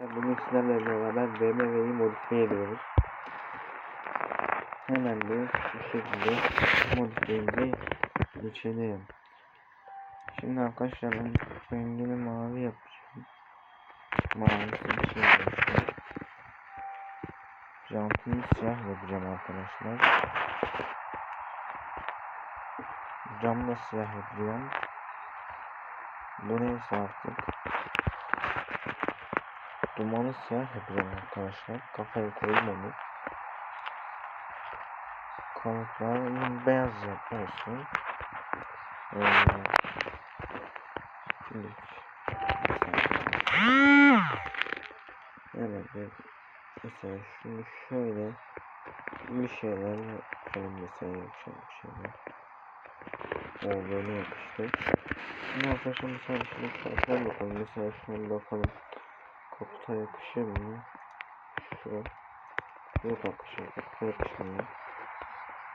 Bugün sizlerle beraber BMW'yi modifiye ediyoruz. Hemen de şu şekilde modifiyemize geçelim. Şimdi arkadaşlar ben rengini mavi yapacağım. Mavisi bir şey yapacağım. Jantını siyah yapacağım arkadaşlar. Camı siyah yapacağım. Bu neyse artık. Dumanı siyah yapacağım arkadaşlar. Kafaya koyayım onu. Kanatlar beyaz yap. Ee, şimdi Evet, evet. Mesela şunu şöyle bir şeyler yapalım mesela yapacağım bir şeyler. O böyle yapıştı. Şimdi arkadaşlar mesela şunu çarpalım bakalım. Mesela şuna bakalım. Kaputa yakışır mı? Şu. Yok arkadaşlar kaputa yakışmıyor.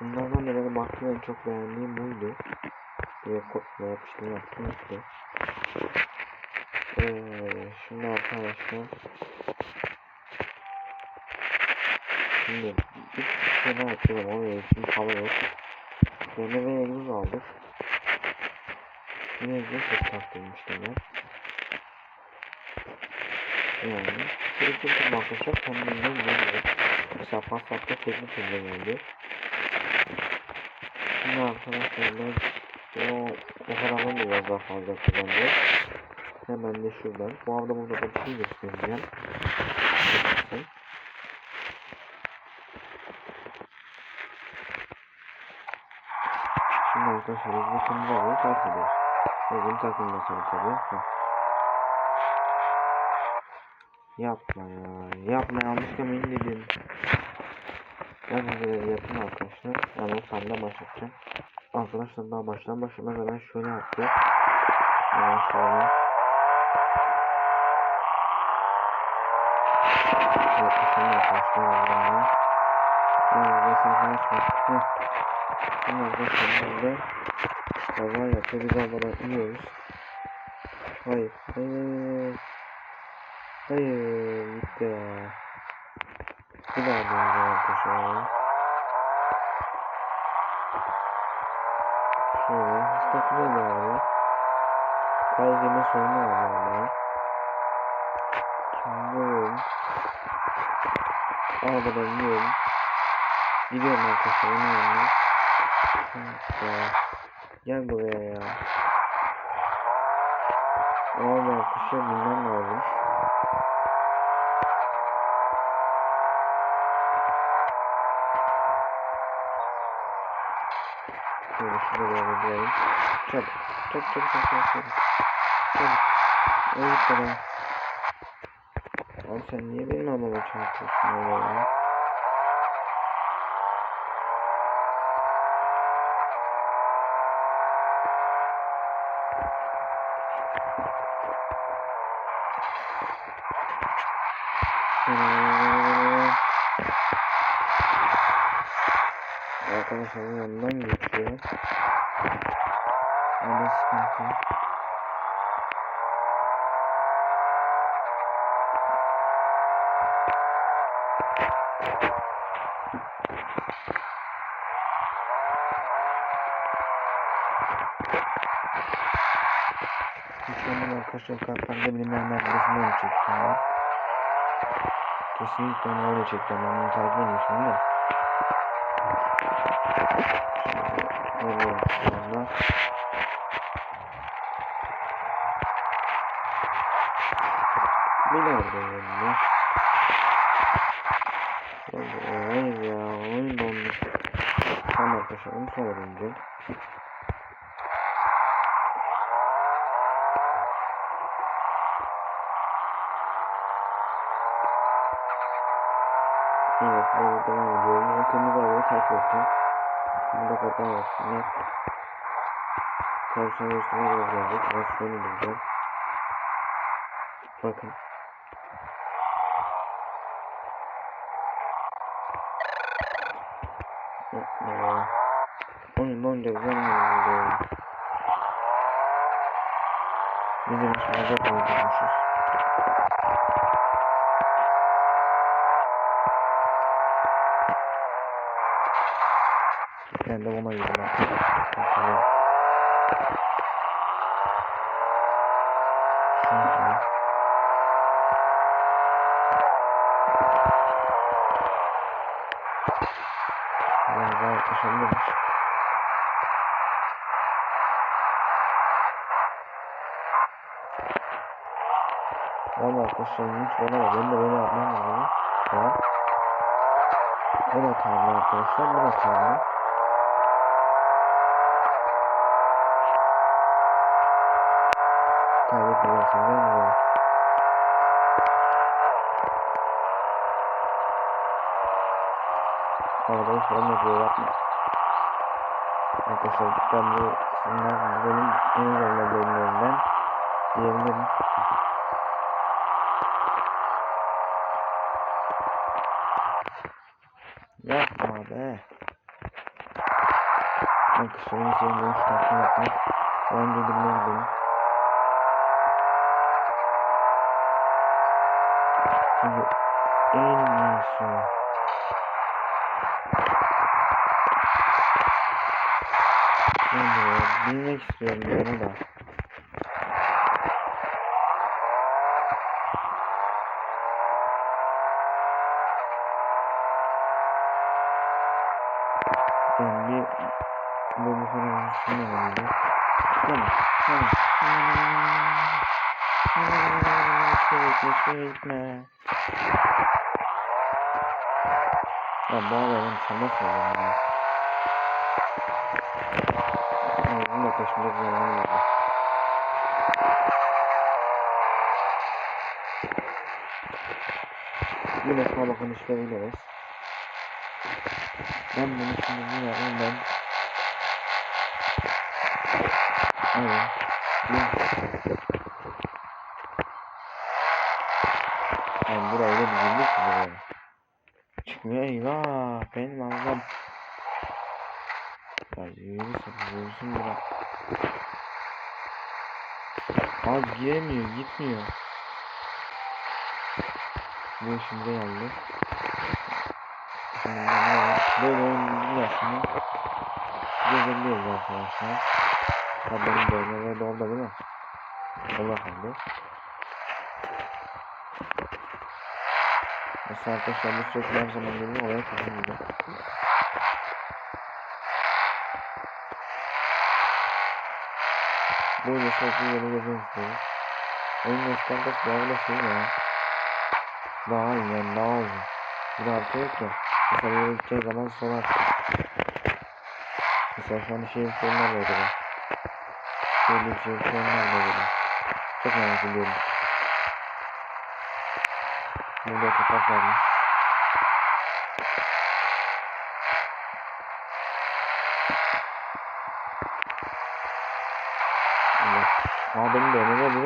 Bunlardan da benim en çok beğendiğim buydu. Direkt kopya yapıştım yaptım işte. Ee, şimdi arkadaşlar Şimdi bir şeyler yapıyorum oraya şimdi hava yok. BMW egzoz aldık. Yine egzoz çok taktırmıştım ben. Yani teklif bakacak kendinden geliyor. Mesela Passat'ta teklif geldi. Şimdi arkadaşlar ben o, o da biraz daha fazla kullanacağım. Hemen de şuradan. Bu arada burada da bir şey göstereceğim. Şimdi arkadaşlar bu alayı takip ediyoruz. Bugün takılması tabii. Yapma ya. Yapma yanlış demeyin dedim. Ben de yapayım arkadaşlar. Yani o sanda başlatacağım. Arkadaşlar daha baştan başlamadan ben şöyle yaptım. Hemen şöyle. Yapışım arkadaşlar. Yani. Mesafe açmak. Şimdi arkadaşlar burada hava yapıyor. Biz havadan iniyoruz. Hayır. Hayır. Hayır. Gitti ya. Bir daha deneyeceğim arkadaşlar. Şöyle. Hiç takılıyor da abi. Gaz yeme sorunu var yani. Şimdi böyle. Arabadan iniyorum. Gidiyorum arkadaşlar. Onun yanına. Ya. Gel buraya ya. Abi arkadaşlar bilmem lazım. Şöyle şurada böyle durayım. Çabuk. Çabuk çabuk çabuk çabuk çabuk. Çabuk. Evet bana. Abi sen niye benim arabama çarpıyorsun öyle ya? Hmm. Arkadaşlar yanından geçiyor. Orada sıkıntı. Lütfen arkadaşlar kartlarda bilinmeyen arkadaşımı öyle çekeceğim ben. Kesinlikle onu öyle çekeceğim. Ben bunu takip etmişim de. Böyle şu anda. Bilardo önünde. Hayır ya oyun dondu. Tamam arkadaşlar onu sonra döneceğim. Evet devam ediyorum. Kırmızı arabayı takip ettim. Burada kaza olsunlar. Tavşan üstüne geldik. Biraz şöyle bulacağım. Bakın. Oyun donca zaman Bizim başımıza koydurmuşuz. Ben de ona yaklaşabiliriz. Valla arkadaşlar hiç bana da ben de böyle yapmam lazım. Ya. Bu da karlı arkadaşlar. Bu da karlı. Arabayı falan yapıyor yapma. Arkadaşlar cidden bu sınav benim en zorlu bölümlerimden diyebilirim. Yapma be. Arkadaşlar en sevdiğim şu takım yapmak. Ben de gidelim. Çünkü en iyisi bilmek istiyorum bunu da. Bir bu bu kadar şunu alayım. Tamam. Tamam. Şöyle gitme. Ya ben sana söylüyorum ya. Ağzımla kaçmayacak zamanım oldu. Bir defa bakın işte biliriz. Ben bunu şimdi ne yapayım ben? Evet. Ben burayı da ki buraya. Çıkmıyor eyvah. Benim ağzım. Ya yürüsün yürüsün bura. Abi giremiyor gitmiyor. Bu şimdi. Şimdi var? Böyle oyun dünyasını gezebiliyoruz arkadaşlar. Ha benim böyle doldu değil mi? Allah kaldı. Mesela arkadaşlar bu sürekli her zaman geliyor oraya kazanıyor. Böyle sürekli yeni geziyor istiyoruz. Oyun nostalgisi daha da şey ya. Daha iyi yani daha uzun. Bir artı yok ya. Mesela yere gideceği zaman sola Mesela şu an şehir sorunlar var acaba. Şöyle bir şehir sorunlar var acaba. Çok merak ediyorum. Burada kapak varmış. Evet. Aa benim de önüme. Bu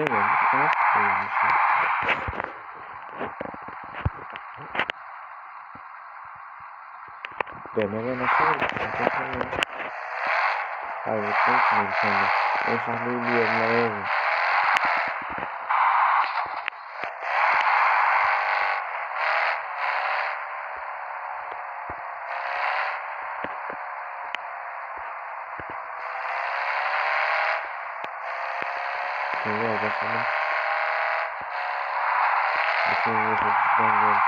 Nasıl koyulmuş ya? BMW nasıl? Arkadaşlar ya. Kaybettim şimdi bir tane. O sahneyi bir yorumlara yazın. Şimdi arkadaşlar. Bütün yaşadıktan sonra.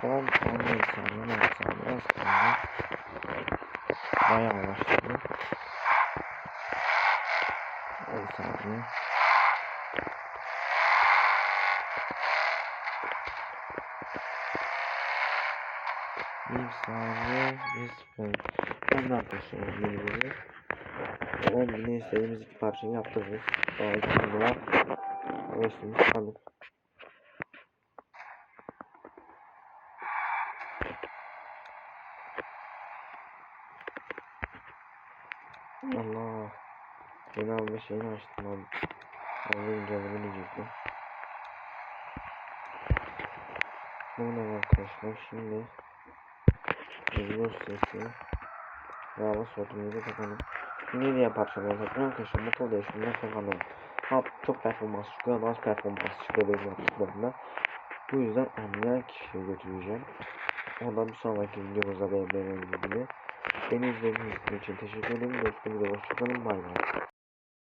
Son 17 saniye 16 saniye az kaldı. Bayağı başladı. 10 saniye. Bir saniye bir sıfır. Ben de arkadaşlar 10 bine istediğimiz iki parçayı yaptırırız. Daha iki kaldık. Allah. Yeni alma şeyini açtım abi. Onu güncelleme diyecektim. Bu ne arkadaşlar şimdi Geliyor sesi Yağlı sorduğumuzu takalım Şimdi diye parçalar takıyorum arkadaşlar motor değişimden takalım Ha çok performans çıkıyor az performans çıkıyor benim yaptıklarımda Bu yüzden anlayan kişiye götüreceğim Ondan bir sonraki videomuzda beğenmeyi gibi. Beni izlediğiniz için teşekkür ederim. Görüşmek üzere. Hoşçakalın. Bay bay.